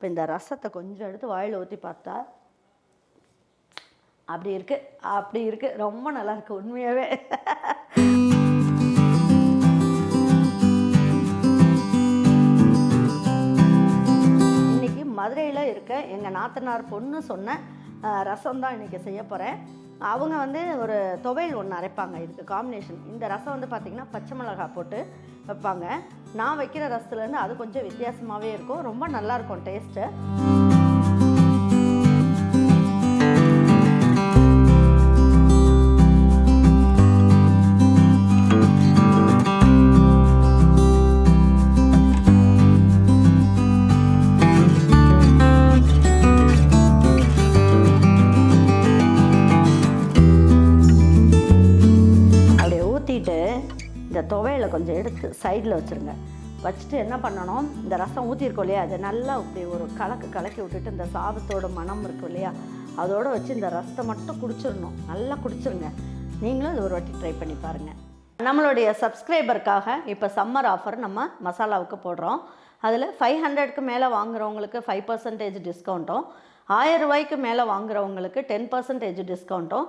இப்போ இந்த ரசத்தை கொஞ்சம் எடுத்து வாயில் ஊற்றி பார்த்தா அப்படி இருக்குது அப்படி இருக்குது ரொம்ப நல்லா இருக்கு உண்மையாகவே இன்னைக்கு மதுரையில் இருக்க எங்கள் நாத்தனார் பொண்ணு சொன்ன ரசம் தான் இன்றைக்கி செய்ய போகிறேன் அவங்க வந்து ஒரு துவையல் ஒன்று அரைப்பாங்க. இதுக்கு காம்பினேஷன் இந்த ரசம் வந்து பார்த்திங்கன்னா பச்சை மிளகாய் போட்டு வைப்பாங்க. நான் வைக்கிற ரசத்துலேருந்து அது கொஞ்சம் வித்தியாசமாகவே இருக்கும். ரொம்ப நல்லாயிருக்கும் டேஸ்ட்டு. இந்த கொஞ்சம் எடுத்து சைடில் வச்சுருங்க. வச்சுட்டு என்ன பண்ணணும்? இந்த ரசம் ஊற்றிருக்கோம் இல்லையா? அதை நல்லா இப்படி ஒரு கலக்கு கலக்கி விட்டுட்டு இந்த சாதத்தோட மனம் இருக்கும் இல்லையா? அதோடு வச்சு இந்த ரசத்தை மட்டும் குடிச்சிடணும். நல்லா குடிச்சிருங்க. நீங்களும் இது ஒரு வாட்டி ட்ரை பண்ணி பாருங்கள் நம்மளுடைய சப்ஸ்கிரைபருக்காக இப்போ சம்மர் ஆஃபர் நம்ம மசாலாவுக்கு போடுறோம். அதில் ஃபைவ் ஹண்ட்ரட்க்கு மேலே வாங்குறவங்களுக்கு ஃபைவ் பர்சன்டேஜ் டிஸ்கவுண்ட்டும் ஆயிரம் ரூபாய்க்கு மேலே வாங்குறவங்களுக்கு டென் பர்சன்டேஜ் டிஸ்கவுண்ட்டும்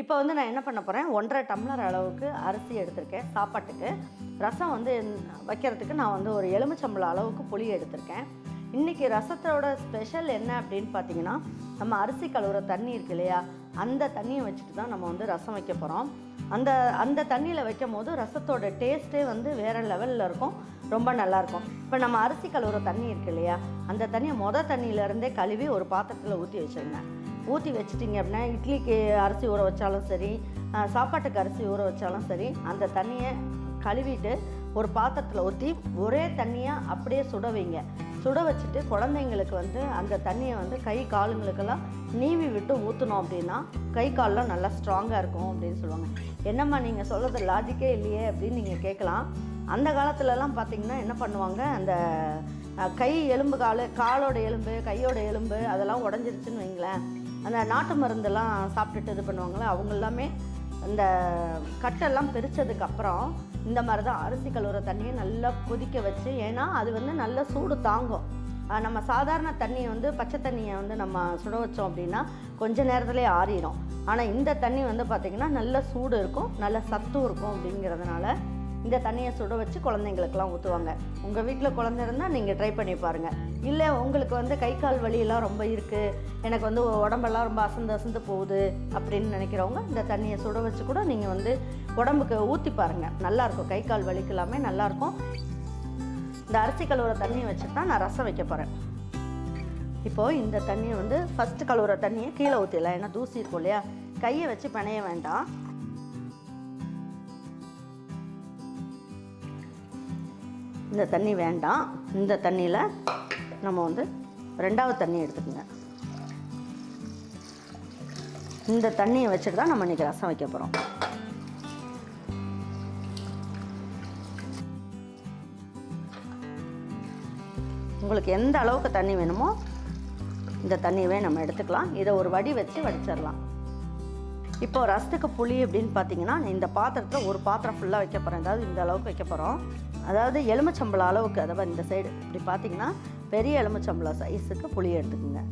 இப்போ வந்து நான் என்ன பண்ண போகிறேன் ஒன்றரை டம்ளர் அளவுக்கு அரிசி எடுத்திருக்கேன் சாப்பாட்டுக்கு. ரசம் வந்து வைக்கிறதுக்கு நான் வந்து ஒரு எலுமிச்சம்பழம் அளவுக்கு புளி எடுத்திருக்கேன். இன்றைக்கி ரசத்தோட ஸ்பெஷல் என்ன அப்படின்னு பார்த்தீங்கன்னா நம்ம அரிசி கழுவுற தண்ணி இருக்கு இல்லையா? அந்த தண்ணியை வச்சுட்டு தான் நம்ம வந்து ரசம் வைக்க போகிறோம் அந்த அந்த தண்ணியில் வைக்கும் போது ரசத்தோட டேஸ்ட்டே வந்து வேறு லெவலில் இருக்கும். ரொம்ப நல்லாயிருக்கும் இப்போ நம்ம அரிசி கழுவுற தண்ணி இருக்கு இல்லையா? அந்த தண்ணியை மொதல் தண்ணியிலேருந்தே கழுவி ஒரு பாத்திரத்தில் ஊற்றி வச்சுருந்தேன் ஊற்றி வச்சிட்டிங்க அப்படின்னா இட்லிக்கு அரிசி ஊற வச்சாலும் சரி சாப்பாட்டுக்கு அரிசி ஊற வச்சாலும் சரி அந்த தண்ணியை கழுவிட்டு ஒரு பாத்திரத்தில் ஊற்றி ஒரே தண்ணியாக அப்படியே சுட வைங்க. சுட வச்சுட்டு குழந்தைங்களுக்கு வந்து அந்த தண்ணியை வந்து கை காலுங்களுக்கெல்லாம் நீவி விட்டு ஊற்றணும் அப்படின்னா கை கால்லாம் நல்லா ஸ்ட்ராங்காக இருக்கும் அப்படின்னு சொல்லுவாங்க. என்னம்மா நீங்கள் சொல்கிறது லாஜிக்கே இல்லையே அப்படின்னு நீங்கள் கேட்கலாம். அந்த காலத்துலலாம் பார்த்தீங்கன்னா என்ன பண்ணுவாங்க அந்த கை எலும்பு கால் காலோட எலும்பு கையோட எலும்பு அதெல்லாம் உடஞ்சிருச்சுன்னு வைங்களேன். அந்த நாட்டு மருந்தெல்லாம் சாப்பிட்டுட்டு இது பண்ணுவாங்களே அவங்க எல்லாமே அந்த கட்டெல்லாம் பிரித்ததுக்கு அப்புறம் இந்த மாதிரி தான் அரிசி கழுவுற தண்ணியை நல்லா கொதிக்க வச்சு ஏன்னா அது வந்து நல்ல சூடு தாங்கும். நம்ம சாதாரண தண்ணியை வந்து பச்சை தண்ணியை வந்து நம்ம சுட வச்சோம் அப்படின்னா கொஞ்ச நேரத்துலேயே ஆறிடும் ஆனால் இந்த தண்ணி வந்து பார்த்திங்கன்னா நல்ல சூடு இருக்கும் நல்ல சத்தும் இருக்கும் அப்படிங்கிறதுனால இந்த தண்ணியை சுட வச்சு குழந்தைங்களுக்கெல்லாம் ஊற்றுவாங்க உங்கள் வீட்டில் குழந்தை இருந்தால் நீங்கள் ட்ரை பண்ணி பாருங்கள் இல்லை உங்களுக்கு வந்து கை கால் வலியெல்லாம் ரொம்ப இருக்குது எனக்கு வந்து உடம்பெல்லாம் ரொம்ப அசந்து அசந்து போகுது அப்படின்னு நினைக்கிறவங்க இந்த தண்ணியை சுட வச்சு கூட நீங்கள் வந்து உடம்புக்கு ஊற்றி பாருங்கள் நல்லாயிருக்கும் கை கால் வலிக்கலாமே நல்லாயிருக்கும் இந்த அரிசி கழுவுற தண்ணியை வச்சு தான் நான் ரசம் வைக்க போகிறேன் இப்போது இந்த தண்ணியை வந்து ஃபஸ்ட்டு கழுவுற தண்ணியை கீழே ஊற்றிடலாம் ஏன்னா தூசி இருக்கும் இல்லையா? கையை வச்சு பிணைய வேண்டாம். இந்த தண்ணி வேண்டாம். இந்த தண்ணியில் நம்ம வந்து ரெண்டாவது தண்ணி எடுத்துக்கோங்க. இந்த தண்ணியை வச்சுட்டு தான் நம்ம இன்றைக்கி ரசம் வைக்க போகிறோம் உங்களுக்கு எந்த அளவுக்கு தண்ணி வேணுமோ இந்த தண்ணியவே நம்ம எடுத்துக்கலாம். இதை ஒரு வடி வச்சு வடிச்சிடலாம். இப்போ ரசத்துக்கு புளி அப்படின்னு பார்த்தீங்கன்னா இந்த பாத்திரத்தில் ஒரு பாத்திரம் ஃபுல்லாக வைக்க போகிறேன் அதாவது இந்த அளவுக்கு வைக்க போகிறோம் அதாவது எலுமிச்சம்பழம் அளவுக்கு அதாவது இந்த சைடு இப்படி பார்த்தீங்கன்னா பெரிய எலுமிச்சம்பழம் சைஸுக்கு புளி எடுத்துக்கோங்க.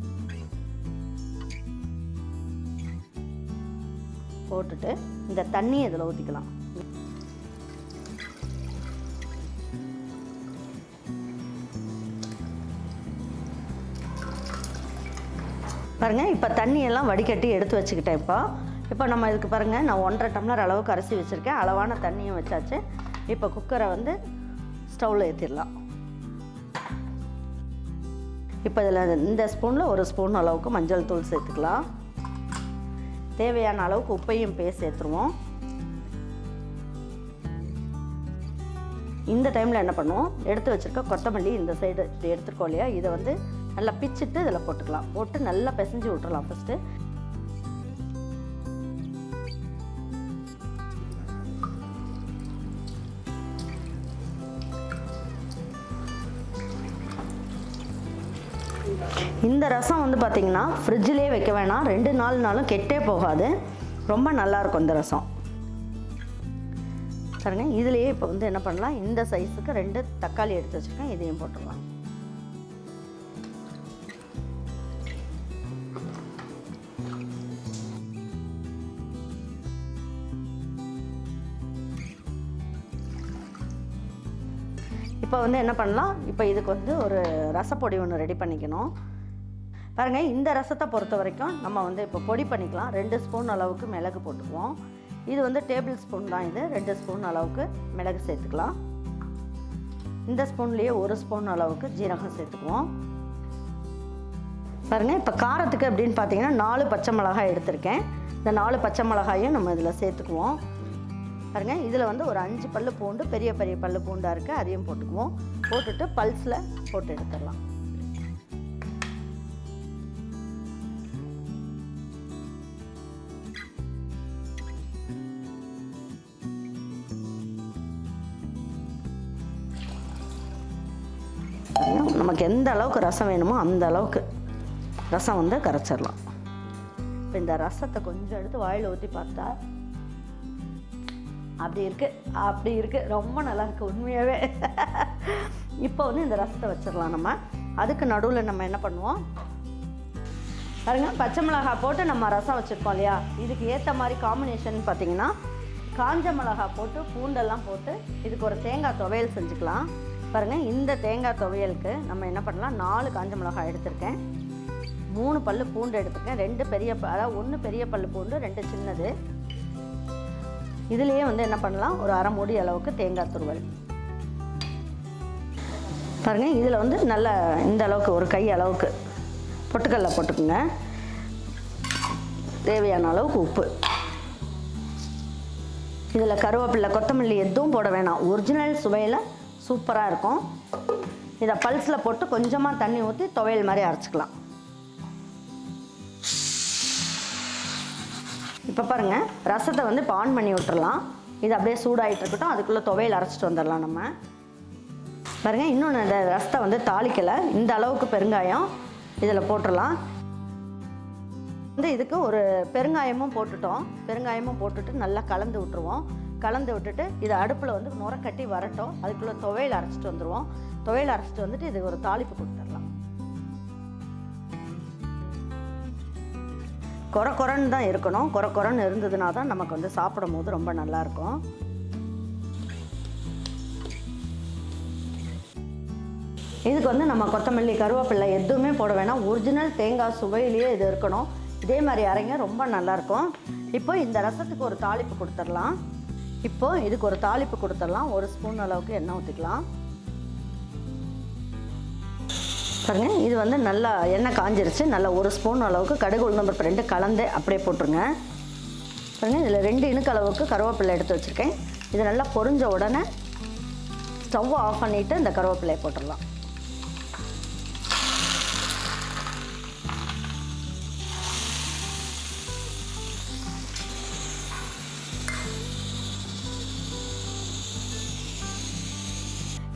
போட்டுட்டு இந்த தண்ணி இதில் ஊற்றிக்கலாம் பாருங்கள் இப்போ தண்ணியெல்லாம் வடிகட்டி எடுத்து வச்சுக்கிட்டேன் இப்போ. இப்போ நம்ம இதுக்கு பாருங்கள் நான் ஒன்றரை டம்ளர் அளவுக்கு அரிசி வச்சுருக்கேன். அளவான தண்ணியும் வச்சாச்சு. இப்போ குக்கரை வந்து ஸ்டவ்வில் ஏற்றிடலாம் இப்போ இதில் இந்த ஸ்பூனில் ஒரு ஸ்பூன் அளவுக்கு மஞ்சள் தூள் சேர்த்துக்கலாம். தேவையான அளவுக்கு உப்பையும் பே சேர்த்துருவோம். இந்த டைமில் என்ன பண்ணுவோம்? எடுத்து வச்சுருக்க கொத்தமல்லி இந்த சைடு இப்படி எடுத்துருக்கோம் இல்லையா? இதை வந்து நல்லா பிச்சுட்டு இதில் போட்டுக்கலாம். போட்டு நல்லா பிசைஞ்சு விட்டுறலாம் ஃபஸ்ட்டு இந்த ரசம் வந்து பார்த்திங்கன்னா ஃப்ரிட்ஜிலே வைக்க வேணாம். ரெண்டு நாள்னாலும் கெட்டே போகாது. ரொம்ப நல்லாயிருக்கும் இந்த ரசம். சரிங்க? இதுலேயே இப்போ வந்து என்ன பண்ணலாம்? இந்த சைஸுக்கு ரெண்டு தக்காளி எடுத்து வச்சுருக்கேன். இதையும் போட்டுடலாம் இப்போ வந்து என்ன பண்ணலாம்? இப்போ இதுக்கு வந்து ஒரு ரசப்பொடி ஒன்று ரெடி பண்ணிக்கணும். பாருங்கள் இந்த ரசத்தை பொறுத்த வரைக்கும் நம்ம வந்து இப்போ பொடி பண்ணிக்கலாம். ரெண்டு ஸ்பூன் அளவுக்கு மிளகு போட்டுக்குவோம். இது வந்து டேபிள் ஸ்பூன் தான் இது. ரெண்டு ஸ்பூன் அளவுக்கு மிளகு சேர்த்துக்கலாம். இந்த ஸ்பூன்லேயே ஒரு ஸ்பூன் அளவுக்கு ஜீரகம் சேர்த்துக்குவோம். பாருங்கள் இப்போ காரத்துக்கு அப்படின்னு பார்த்தீங்கன்னா நாலு பச்சை மிளகாய் எடுத்திருக்கேன். இந்த நாலு பச்சை மிளகாயும் நம்ம இதில் சேர்த்துக்குவோம். பாருங்கள் இதில் வந்து ஒரு அஞ்சு பல் பூண்டு பெரிய பெரிய பல் பூண்டாக இருக்குது அதையும் போட்டுக்குவோம். போட்டுட்டு பல்ஸில் போட்டு எடுத்துடலாம். நமக்கு எந்த அளவுக்கு ரசம் வேணுமோ அந்த அளவுக்கு ரசம் வந்து கரைச்சிடலாம். இப்போ இந்த ரசத்தை கொஞ்சம் எடுத்து வாயில் ஊற்றி பார்த்தா அப்படி இருக்கு அப்படி இருக்கு. ரொம்ப நல்லா இருக்கு உண்மையாகவே இப்போ வந்து இந்த ரசத்தை வச்சிடலாம் நம்ம. அதுக்கு நடுவில் நம்ம என்ன பண்ணுவோம்? பாருங்க பச்சை மிளகாய் போட்டு நம்ம ரசம் வச்சுருக்கோம் இல்லையா? இதுக்கு ஏற்ற மாதிரி காம்பினேஷன் பார்த்தீங்கன்னா காஞ்ச மிளகாய் போட்டு பூண்டெல்லாம் போட்டு இதுக்கு ஒரு தேங்காய் துவையல் செஞ்சுக்கலாம். பாருங்கள் இந்த தேங்காய் துவையலுக்கு நம்ம என்ன பண்ணலாம்? நாலு காஞ்ச மிளகாய் எடுத்திருக்கேன். மூணு பல் பூண்டு எடுத்துருக்கேன். ரெண்டு பெரிய ப- அதாவது ஒன்று பெரிய பல்லு பூண்டு ரெண்டு சின்னது. இதுலேயே வந்து என்ன பண்ணலாம்? ஒரு அரை மூடி அளவுக்கு தேங்காய் துருவல். பாருங்கள் இதில் வந்து நல்ல இந்த அளவுக்கு ஒரு கை அளவுக்கு பொட்டுக்கல்ல போட்டுக்குங்க. தேவையான அளவுக்கு உப்பு. இதில் கருவேப்பிலை கொத்தமல்லி எதுவும் போட வேணாம். ஒரிஜினல் சுவையில் சூப்பராக இருக்கும். இதை பல்ஸில் போட்டு கொஞ்சமாக தண்ணி ஊற்றி துவையல் மாதிரி அரைச்சிக்கலாம். இப்போ பாருங்கள் ரசத்தை வந்து இப்போ ஆன் பண்ணி விட்டுறலாம். இது அப்படியே சூடாயிட்டு இருக்கட்டும் அதுக்குள்ளே துவையல் அரைச்சிட்டு வந்துடலாம் நம்ம. பாருங்கள் இன்னொன்று இந்த ரசத்தை வந்து தாளிக்கலை. இந்த அளவுக்கு பெருங்காயம் இதில் போட்டுடலாம். வந்து இதுக்கு ஒரு பெருங்காயமும் போட்டுட்டோம். பெருங்காயமும் போட்டுட்டு நல்லா கலந்து விட்டுருவோம். கலந்து விட்டுட்டு இதை அடுப்பில் வந்து நுரக்கட்டி வரட்டும். அதுக்குள்ளே துவையல் அரைச்சிட்டு வந்துடுவோம் துவையல் அரைச்சிட்டு வந்துட்டு இது ஒரு தாளிப்பு கொடுத்துடலாம். கொர கொரன்னு தான் இருக்கணும். கொர கொரன்னு இருந்ததுனா தான் நமக்கு வந்து சாப்பிடும் போது ரொம்ப நல்லாயிருக்கும். இதுக்கு வந்து நம்ம கொத்தமல்லி கருவேப்பிலை எதுவுமே போட வேணாம். ஒரிஜினல் தேங்காய் சுவையிலேயே இது இருக்கணும். இதே மாதிரி அரைங்க ரொம்ப நல்லாயிருக்கும் இப்போ இந்த ரசத்துக்கு ஒரு தாளிப்பு கொடுத்துடலாம். இப்போ இதுக்கு ஒரு தாளிப்பு கொடுத்துடலாம். ஒரு ஸ்பூன் அளவுக்கு எண்ணெய் ஊற்றிக்கலாம் பாருங்க இது வந்து நல்லா எண்ணெய் காஞ்சிருச்சு. நல்லா ஒரு ஸ்பூன் அளவுக்கு கடுகு உளுந்தம் பருப்பு ரெண்டு கலந்து அப்படியே போட்டுருங்க. பாருங்க இதில் ரெண்டு இணுக்கு அளவுக்கு கருவேப்பிலை எடுத்து வச்சுருக்கேன். இது நல்லா பொறிஞ்ச உடனே ஸ்டவ் ஆஃப் பண்ணிவிட்டு இந்த கருவேப்பிலையை போட்டுடலாம்.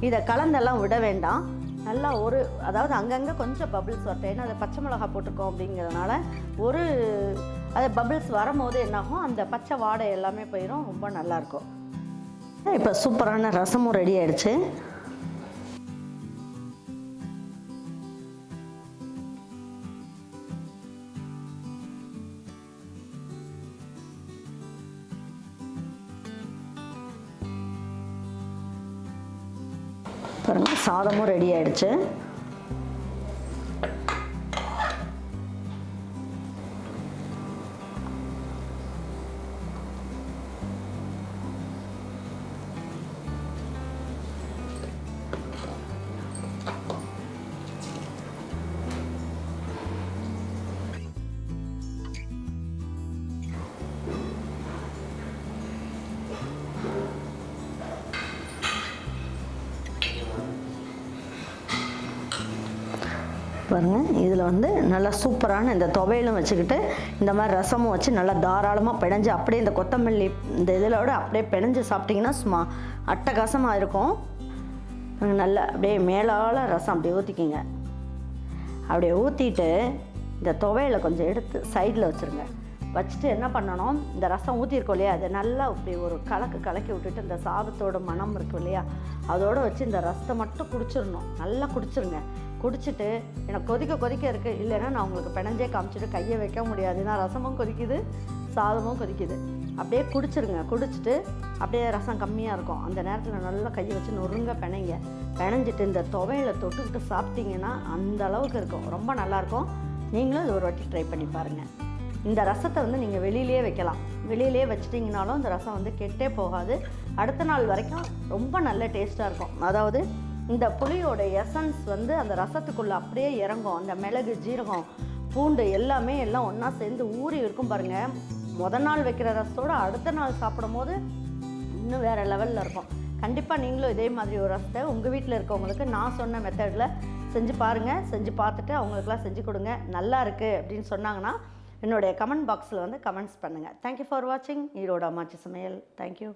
இதை கலந்தெல்லாம் விட வேண்டாம். நல்லா ஒரு அதாவது அங்கங்கே கொஞ்சம் பபிள்ஸ் வரட்டும் ஏன்னா அதை பச்சை மிளகா போட்டிருக்கோம் அப்படிங்கிறதுனால ஒரு அது பபிள்ஸ் வரும்போது என்னாகும்? அந்த பச்சை வாடை எல்லாமே போயிடும் ரொம்ப நல்லாயிருக்கும் இப்போ சூப்பரான ரசமும் ரெடி ஆகிடுச்சு பாருங்கள் சாதமும் ரெடி ஆகிடுச்சு பாருங்கள் இதில் வந்து நல்லா சூப்பரான இந்த துவையலும் வச்சுக்கிட்டு இந்த மாதிரி ரசமும் வச்சு நல்லா தாராளமாக பிணைஞ்சு அப்படியே இந்த கொத்தமல்லி இந்த இதிலோட அப்படியே பிணைஞ்சு சாப்பிட்டிங்கன்னா சும்மா அட்டகாசமாக இருக்கும். நல்லா அப்படியே மேலால ரசம் அப்படியே ஊற்றிக்கிங்க அப்படியே ஊற்றிட்டு இந்த துவையலை கொஞ்சம் எடுத்து சைடில் வச்சுருங்க. வச்சுட்டு என்ன பண்ணணும்? இந்த ரசம் ஊற்றிருக்கோம் இல்லையா? அதை நல்லா இப்படி ஒரு கலக்கு கலக்கி விட்டுட்டு இந்த சாதத்தோட மணம் இருக்கும் இல்லையா? அதோடு வச்சு இந்த ரசத்தை மட்டும் குடிச்சிடணும். நல்லா குடிச்சிருங்க. குடிச்சிட்டு எனக்கு கொதிக்க கொதிக்க இருக்குது இல்லைன்னா நான் உங்களுக்கு பிணைஞ்சே காமிச்சிட்டு கையை வைக்க முடியாது. ஏன்னா ரசமும் கொதிக்குது சாதமும் கொதிக்குது. அப்படியே குடிச்சிருங்க. குடிச்சிட்டு அப்படியே ரசம் கம்மியாக இருக்கும். அந்த நேரத்தில் நல்லா கையை வச்சு நொறுங்க பிணைங்க. பிணைஞ்சிட்டு இந்த துவையில தொட்டுக்கிட்டு சாப்பிட்டீங்கன்னா அந்த அளவுக்கு இருக்கும். ரொம்ப நல்லாயிருக்கும் நீங்களும் இது ஒரு வாட்டி ட்ரை பண்ணி பாருங்கள் இந்த ரசத்தை வந்து நீங்கள் வெளியிலேயே வைக்கலாம். வெளியிலேயே வச்சிட்டிங்கனாலும் இந்த ரசம் வந்து கெட்டே போகாது. அடுத்த நாள் வரைக்கும் ரொம்ப நல்ல டேஸ்ட்டாக இருக்கும். அதாவது இந்த புளியோட எசன்ஸ் வந்து அந்த ரசத்துக்குள்ளே அப்படியே இறங்கும். அந்த மிளகு ஜீரகம் பூண்டு எல்லாமே எல்லாம் ஒன்றா சேர்ந்து ஊறி இருக்கும் பாருங்கள் முத நாள் வைக்கிற ரசத்தோடு அடுத்த நாள் சாப்பிடும் போது இன்னும் வேறு லெவலில் இருக்கும். கண்டிப்பாக நீங்களும் இதே மாதிரி ஒரு ரசத்தை உங்கள் வீட்டில் இருக்கவங்களுக்கு நான் சொன்ன மெத்தடில் செஞ்சு பாருங்கள் செஞ்சு பார்த்துட்டு அவங்களுக்குலாம் செஞ்சு கொடுங்க. நல்லா இருக்குது அப்படின்னு சொன்னாங்கன்னா என்னுடைய கமெண்ட் பாக்ஸில் வந்து கமெண்ட்ஸ் பண்ணுங்கள் தேங்க்யூ ஃபார் வாட்சிங் ஈரோடு அம்மாச்சி சமையல். தேங்க்யூ